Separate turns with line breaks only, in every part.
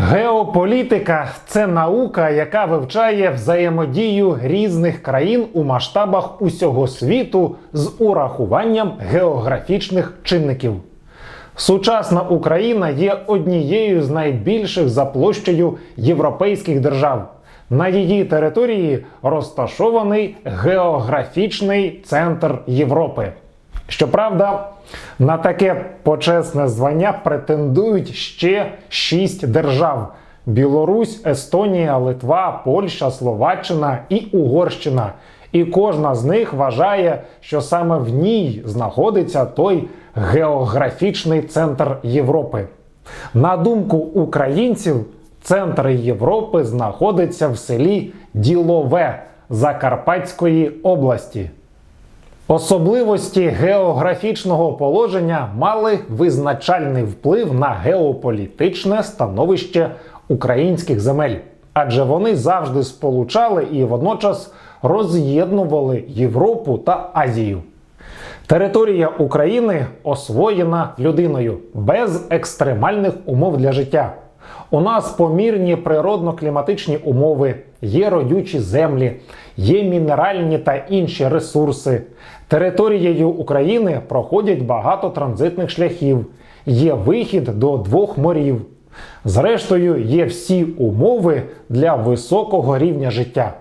Геополітика це наука, яка вивчає взаємодію різних країн у масштабах усього світу з урахуванням географічних чинників. Сучасна Україна є однією з найбільших за площею європейських держав. На її території розташований географічний центр Європи. Щоправда, на таке почесне звання претендують ще шість держав: Білорусь, Естонія, Литва, Польща, Словаччина і Угорщина. І кожна з них вважає, що саме в ній знаходиться той географічний центр Європи. На думку українців, центр Європи знаходиться в селі Ділове Закарпатської області. Особливості географічного положення мали визначальний вплив на геополітичне становище українських земель, адже вони завжди сполучали і водночас роз'єднували Європу та Азію. Територія України освоєна людиною без екстремальних умов для життя. У нас помірні природно-кліматичні умови, є родючі землі, є мінеральні та інші ресурси. Територією України проходять багато транзитних шляхів, є вихід до двох морів. Зрештою, є всі умови для високого рівня життя.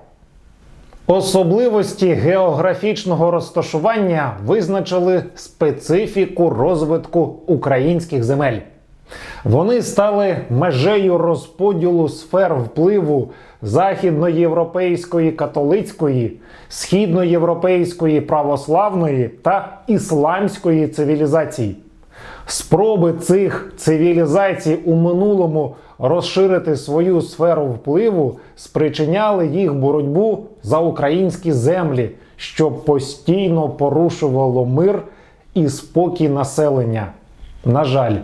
Особливості географічного розташування визначили специфіку розвитку українських земель. Вони стали межею розподілу сфер впливу західноєвропейської католицької, східноєвропейської православної та ісламської цивілізацій. Спроби цих цивілізацій у минулому розширити свою сферу впливу спричиняли їх боротьбу за українські землі, що постійно порушувало мир і спокій населення. На жаль.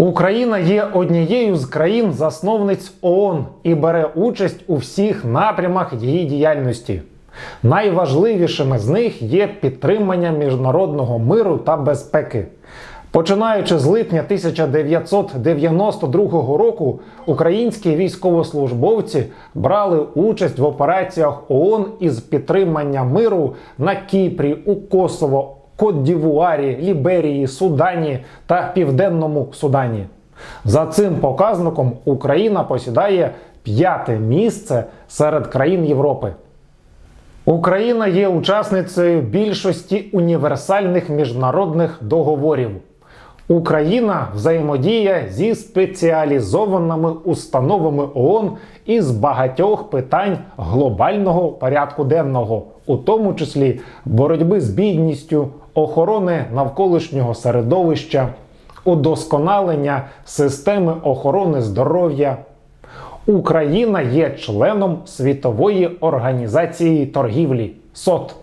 Україна є однією з країн-засновниць ООН і бере участь у всіх напрямах її діяльності. Найважливішими з них є підтримання міжнародного миру та безпеки. Починаючи з липня 1992 року, українські військовослужбовці брали участь в операціях ООН із підтримання миру на Кіпрі, у Косово, Кот-Дівуарі, Ліберії, Судані та Південному Судані. За цим показником Україна посідає п'яте місце серед країн Європи. Україна є учасницею більшості універсальних міжнародних договорів. Україна взаємодіє зі спеціалізованими установами ООН із багатьох питань глобального порядку денного, у тому числі боротьби з бідністю, охорони навколишнього середовища, удосконалення системи охорони здоров'я. Україна є членом Світової організації торгівлі СОТ.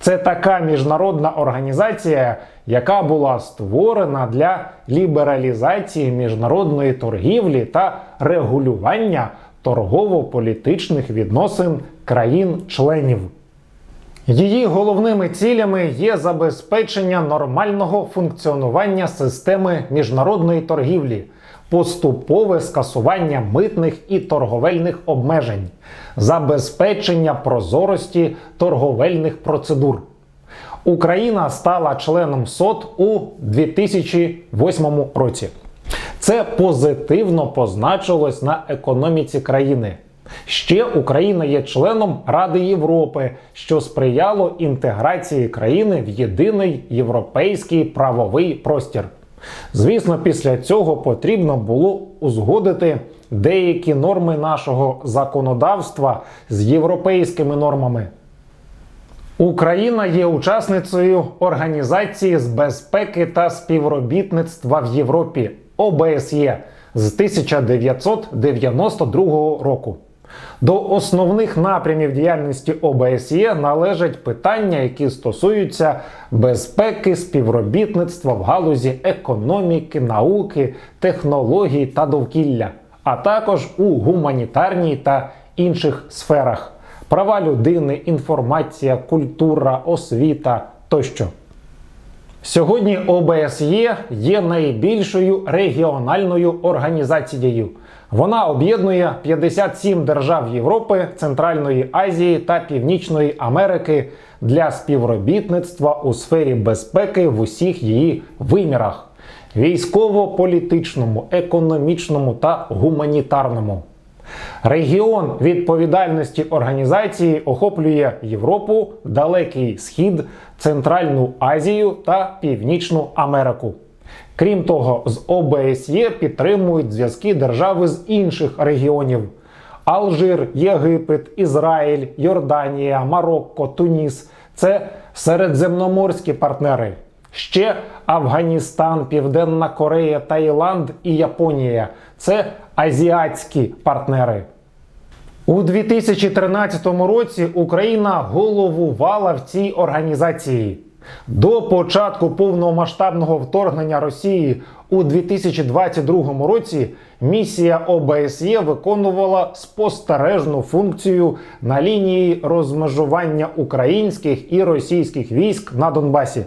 Це така міжнародна організація, яка була створена для лібералізації міжнародної торгівлі та регулювання торгово-політичних відносин країн-членів. Її головними цілями є забезпечення нормального функціонування системи міжнародної торгівлі, поступове скасування митних і торговельних обмежень, забезпечення прозорості торговельних процедур. Україна стала членом СОТ у 2008 році. Це позитивно позначилось на економіці країни. Ще Україна є членом Ради Європи, що сприяло інтеграції країни в єдиний європейський правовий простір. Звісно, після цього потрібно було узгодити деякі норми нашого законодавства з європейськими нормами. Україна є учасницею Організації з безпеки та співробітництва в Європі ОБСЄ з 1992 року. До основних напрямів діяльності ОБСЄ належать питання, які стосуються безпеки, співробітництва в галузі економіки, науки, технологій та довкілля, а також у гуманітарній та інших сферах права людини, інформація, культура, освіта тощо. Сьогодні ОБСЄ є найбільшою регіональною організацією. Вона об'єднує 57 держав Європи, Центральної Азії та Північної Америки для співробітництва у сфері безпеки в усіх її вимірах: військово-політичному, економічному та гуманітарному. Регіон відповідальності організації охоплює Європу, Далекий Схід, Центральну Азію та Північну Америку. Крім того, з ОБСЄ підтримують зв'язки держави з інших регіонів: Алжир, Єгипет, Ізраїль, Йорданія, Марокко, Туніс це середземноморські партнери. Ще Афганістан, Південна Корея, Таїланд і Японія це азіатські партнери. У 2013 році Україна головувала в цій організації. До початку повномасштабного вторгнення Росії у 2022 році місія ОБСЄ виконувала спостережну функцію на лінії розмежування українських і російських військ на Донбасі.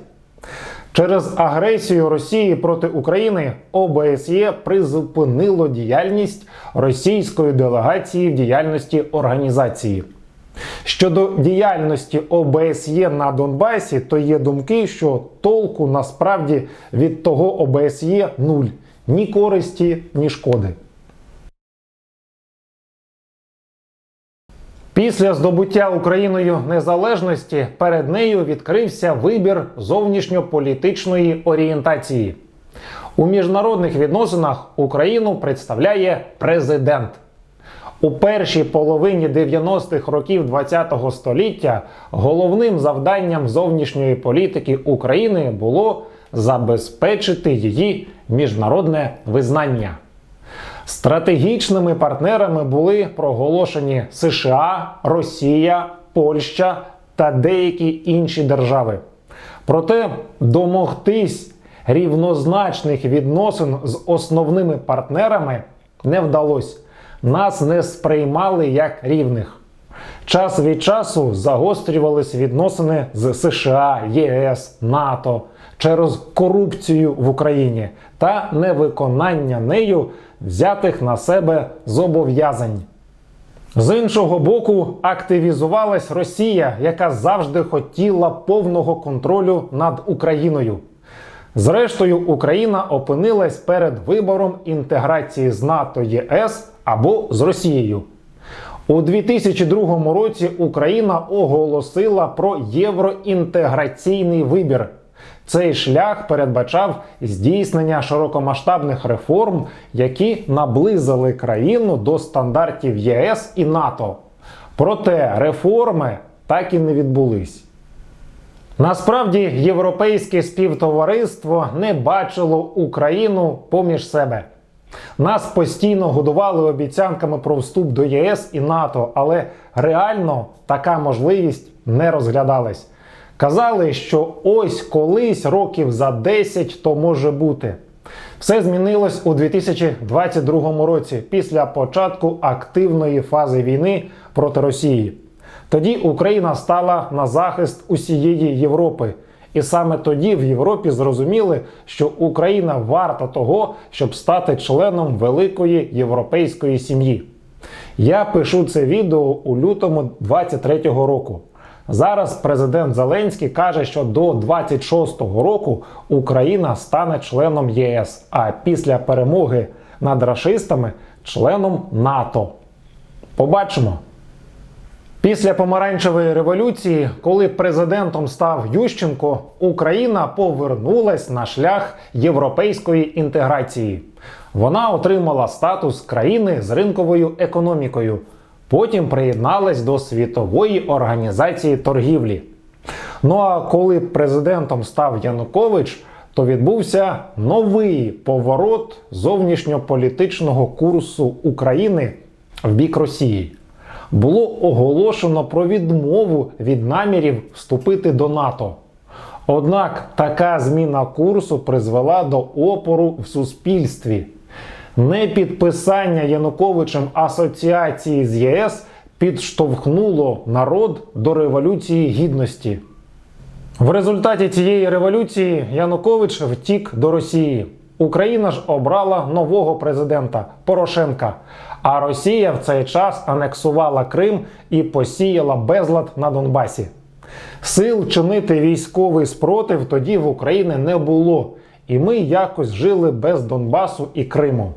Через агресію Росії проти України ОБСЄ призупинило діяльність російської делегації в діяльності організації. Щодо діяльності ОБСЄ на Донбасі, то є думки, що толку насправді від того ОБСЄ нуль ні користі, ні шкоди. Після здобуття Україною незалежності перед нею відкрився вибір зовнішньополітичної орієнтації. У міжнародних відносинах Україну представляє президент. У першій половині 90-х років ХХ століття головним завданням зовнішньої політики України було забезпечити її міжнародне визнання. Стратегічними партнерами були проголошені США, Росія, Польща та деякі інші держави. Проте домогтись рівнозначних відносин з основними партнерами не вдалося. Нас не сприймали як рівних. Час від часу загострювались відносини з США, ЄС, НАТО через корупцію в Україні та невиконання нею взятих на себе зобов'язань. З іншого боку, активізувалась Росія, яка завжди хотіла повного контролю над Україною. Зрештою, Україна опинилась перед вибором інтеграції з НАТО ЄС або з Росією. У 2002 році Україна оголосила про євроінтеграційний вибір. Цей шлях передбачав здійснення широкомасштабних реформ, які наблизили країну до стандартів ЄС і НАТО. Проте реформи так і не відбулись. Насправді, європейське співтовариство не бачило Україну поміж себе. Нас постійно годували обіцянками про вступ до ЄС і НАТО, але реально така можливість не розглядалась. Казали, що ось колись років за 10 то може бути. Все змінилось у 2022 році після початку активної фази війни проти Росії. Тоді Україна стала на захист усієї Європи. І саме тоді в Європі зрозуміли, що Україна варта того, щоб стати членом великої європейської сім'ї. Я пишу це відео у лютому 23-го року. Зараз президент Зеленський каже, що до 26-го року Україна стане членом ЄС, а після перемоги над рашистами членом НАТО. Побачимо. Після помаранчевої революції, коли президентом став Ющенко, Україна повернулась на шлях європейської інтеграції. Вона отримала статус країни з ринковою економікою. Потім приєдналась до світової організації торгівлі. Ну а коли президентом став Янукович, то відбувся новий поворот зовнішньополітичного курсу України в бік Росії було оголошено про відмову від намірів вступити до НАТО. Однак така зміна курсу призвела до опору в суспільстві. Непідписання Януковичем асоціації з ЄС підштовхнуло народ до Революції Гідності. В результаті цієї революції Янукович втік до Росії. Україна ж обрала нового президента Порошенка. А Росія в цей час анексувала Крим і посіяла безлад на Донбасі. Сил чинити військовий спротив тоді в Україні не було, і ми якось жили без Донбасу і Криму.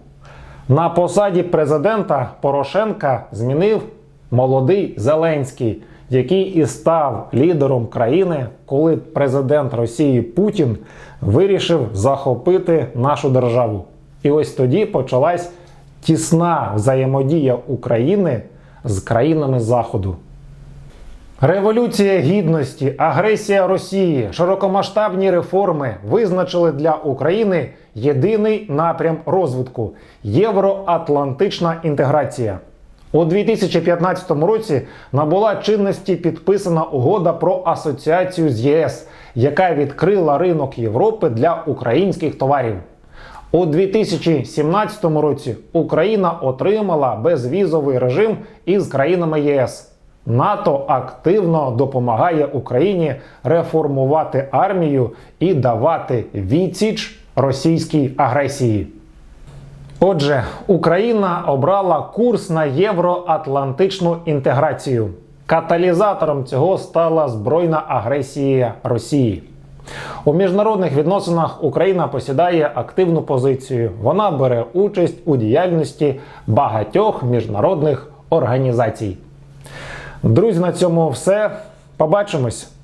На посаді президента Порошенка змінив молодий Зеленський, який і став лідером країни, коли президент Росії Путін вирішив захопити нашу державу. І ось тоді почалась тісна взаємодія України з країнами Заходу. Революція гідності, агресія Росії, широкомасштабні реформи визначили для України єдиний напрям розвитку євроатлантична інтеграція. У 2015 році набула чинності підписана угода про асоціацію з ЄС, яка відкрила ринок Європи для українських товарів. У 2017 році Україна отримала безвізовий режим із країнами ЄС. НАТО активно допомагає Україні реформувати армію і давати відсіч російській агресії. Отже, Україна обрала курс на євроатлантичну інтеграцію. Каталізатором цього стала збройна агресія Росії. У міжнародних відносинах Україна посідає активну позицію. Вона бере участь у діяльності багатьох міжнародних організацій. Друзі, на цьому все. Побачимось!